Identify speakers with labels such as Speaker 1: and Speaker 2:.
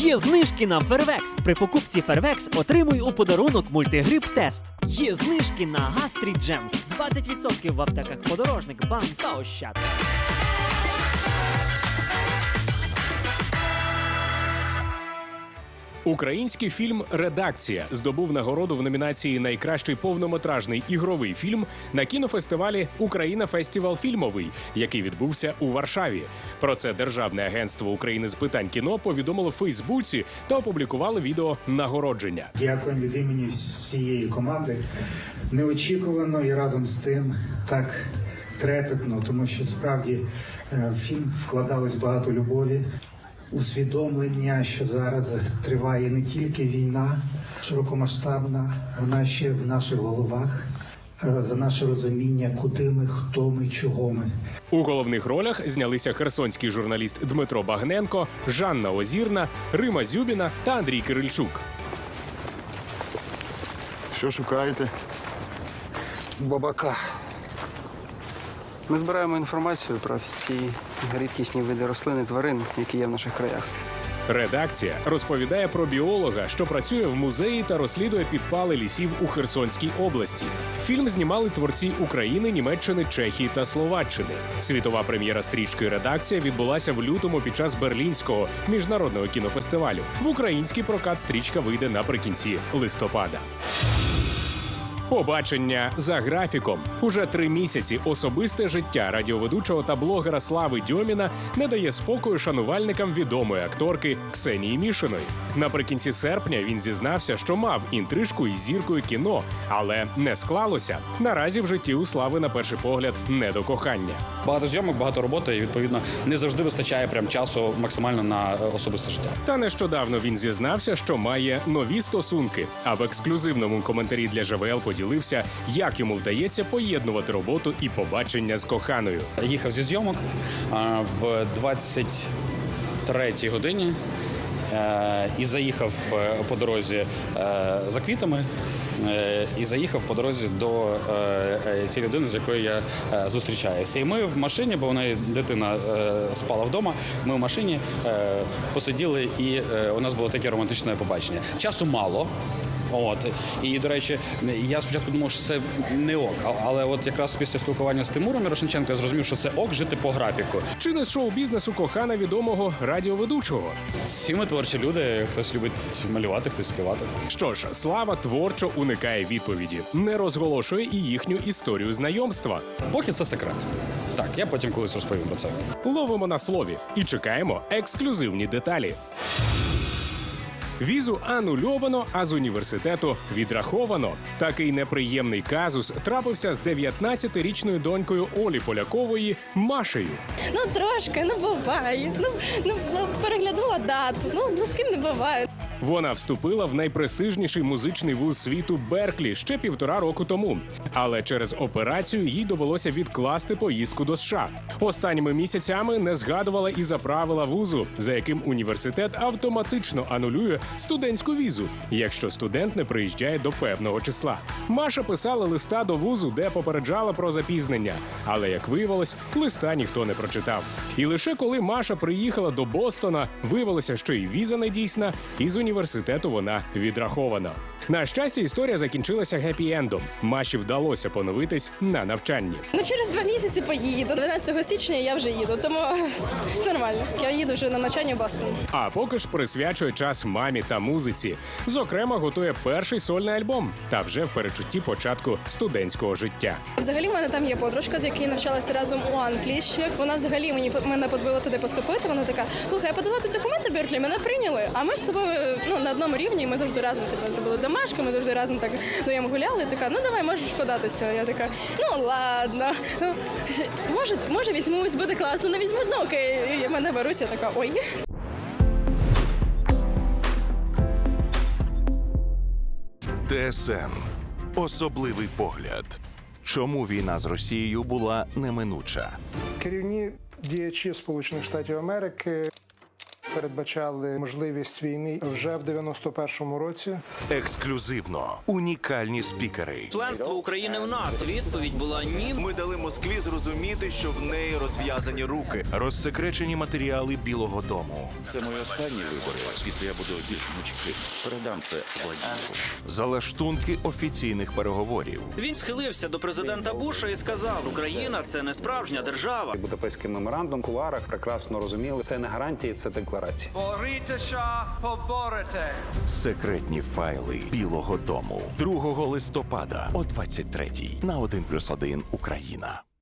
Speaker 1: Є знижки на Фервекс. При покупці Фервекс отримуй у подарунок мультигрип тест. Є знижки на Гастріджем. 20% в аптеках подорожник, бам та ощад.
Speaker 2: Український фільм Редакція здобув нагороду в номінації Найкращий повнометражний ігровий фільм на кінофестивалі Україна Фестивал Фільмовий, який відбувся у Варшаві. Про це Державне агентство України з питань кіно повідомило в Фейсбуці та опублікували відео нагородження.
Speaker 3: Дякуємо від імені всієї команди. Неочікувано і разом з тим так трепетно, тому що справді е, фільм вкладалось багато любові, усвідомлення, що зараз триває не тільки війна широкомасштабна, вона ще в наших головах. е, За наше розуміння, куди ми, хто ми, чого ми.
Speaker 2: У головних ролях знялися херсонський журналіст Дмитро Багненко, Жанна Озірна, Рима Зюбіна та Андрій Кирильчук.
Speaker 4: Що шукаєте?
Speaker 5: Бабака. Ми збираємо інформацію про всі рідкісні види рослин і тварин, які є в наших краях.
Speaker 2: Редакція розповідає про біолога, що працює в музеї та розслідує підпали лісів у Херсонській області. Фільм знімали творці України, Німеччини, Чехії та Словаччини. Світова прем'єра стрічки Редакція відбулася в лютому під час Берлінського міжнародного кінофестивалю. В український прокат стрічка вийде наприкінці листопада. Побачення за графіком. Уже три місяці особисте життя радіоведучого та блогера Слави Дьоміна не дає спокою шанувальникам відомої акторки Ксенії Мішиної. Наприкінці серпня він зізнався, що мав інтрижку із зіркою кіно, але не склалося. Наразі в житті у Слави, на перший погляд, не до кохання.
Speaker 6: Багато зйомок, багато роботи, і відповідно не завжди вистачає прям часу максимально на е, особисте життя.
Speaker 2: Та нещодавно він зізнався, що має нові стосунки. А в ексклюзивному коментарі для ЖВЛ поділився, як йому вдається поєднувати роботу і побачення з коханою.
Speaker 6: Їхав зі зйомок в 23-й годині і заїхав е, по дорозі е, за квітами. е, І заїхав по дорозі до е, е, людини, з якою я е, зустрічаюся. І ми в машині, бо в неї дитина е, спала вдома. Ми в машині е, посиділи, і е, у нас було таке романтичне побачення. Часу мало. От і до речі, я спочатку думав, що це не ок, але от якраз після спілкування з Тимуром Ярошниченко я зрозумів, що це ок жити по графіку.
Speaker 2: Чи не з шоу-бізнесу кохана відомого радіоведучого?
Speaker 6: Всі ми творчі люди, хтось любить малювати, хтось співати.
Speaker 2: Що ж, слава творчо уникає відповіді, не розголошує і їхню історію знайомства.
Speaker 6: Поки це секрет. Так, я потім колись розповім про це.
Speaker 2: Ловимо на слові і чекаємо ексклюзивні деталі. Візу анульовано, а з університету відраховано. Такий неприємний казус трапився з 19-річною донькою Олі Полякової Машею.
Speaker 7: Ну трошки, ну буває. Ну, ну переглянула дату. Ну, ну з ким не буває.
Speaker 2: Вона вступила в найпрестижніший музичний вуз світу Берклі ще півтора року тому. Але через операцію їй довелося відкласти поїздку до США. Останніми місяцями не згадувала і за правила вузу, за яким університет автоматично анулює студентську візу, якщо студент не приїжджає до певного числа. Маша писала листа до вузу, де попереджала про запізнення. Але як виявилось, листа ніхто не прочитав. І лише коли Маша приїхала до Бостона, виявилося, що і віза не дійсна, і з університету вона відрахована. На щастя, історія закінчилася гепі-ендом. Маші вдалося поновитись на навчанні.
Speaker 7: Ну через два місяці поїду. 12 січня я вже їду, тому це нормально. Я їду вже на навчання в Бостон.
Speaker 2: А поки ж присвячує час мамі та музиці. Зокрема, готує перший сольний альбом та вже в перечутті початку студентського життя.
Speaker 7: Взагалі, в мене там є подружка, з якою навчалася разом у Англії. Ще вона взагалі мені мене подбила туди поступити. Вона така: слухай, я подала тут документи Берклі, мене прийняли. А ми з тобою ну на одному рівні. і Ми завжди разом типу, робили домашки. Ми завжди разом так вдвоєм гуляли. Така, ну давай можеш податися. Я така, ну ладно. Ну може, може візьмуть, буде класно. Не візьмуть, ну окей. І мене беруть. Я така, ой.
Speaker 8: ТСН особливий погляд. Чому війна з Росією була неминуча?
Speaker 9: керівні діячі Сполучених Штатів Америки
Speaker 4: передбачали можливість війни вже в 91-му році.
Speaker 8: Ексклюзивно унікальні спікери.
Speaker 9: Членство України в НАТО. Відповідь була ні.
Speaker 10: Ми дали Москві зрозуміти, що в неї розв'язані руки.
Speaker 8: Розсекречені матеріали Білого Дому.
Speaker 11: Це мої останні вибори. Після я буду більш мучки. Передам це Владимиру.
Speaker 8: Залаштунки офіційних переговорів.
Speaker 9: Він схилився до президента Буша і сказав: Україна це не справжня держава.
Speaker 5: Будапештський меморандум в кулуарах прекрасно розуміли. Це не гарантії, це декларації.
Speaker 8: Секретні файли Білого Дому 2 листопада о 23 на 1+,1 Україна.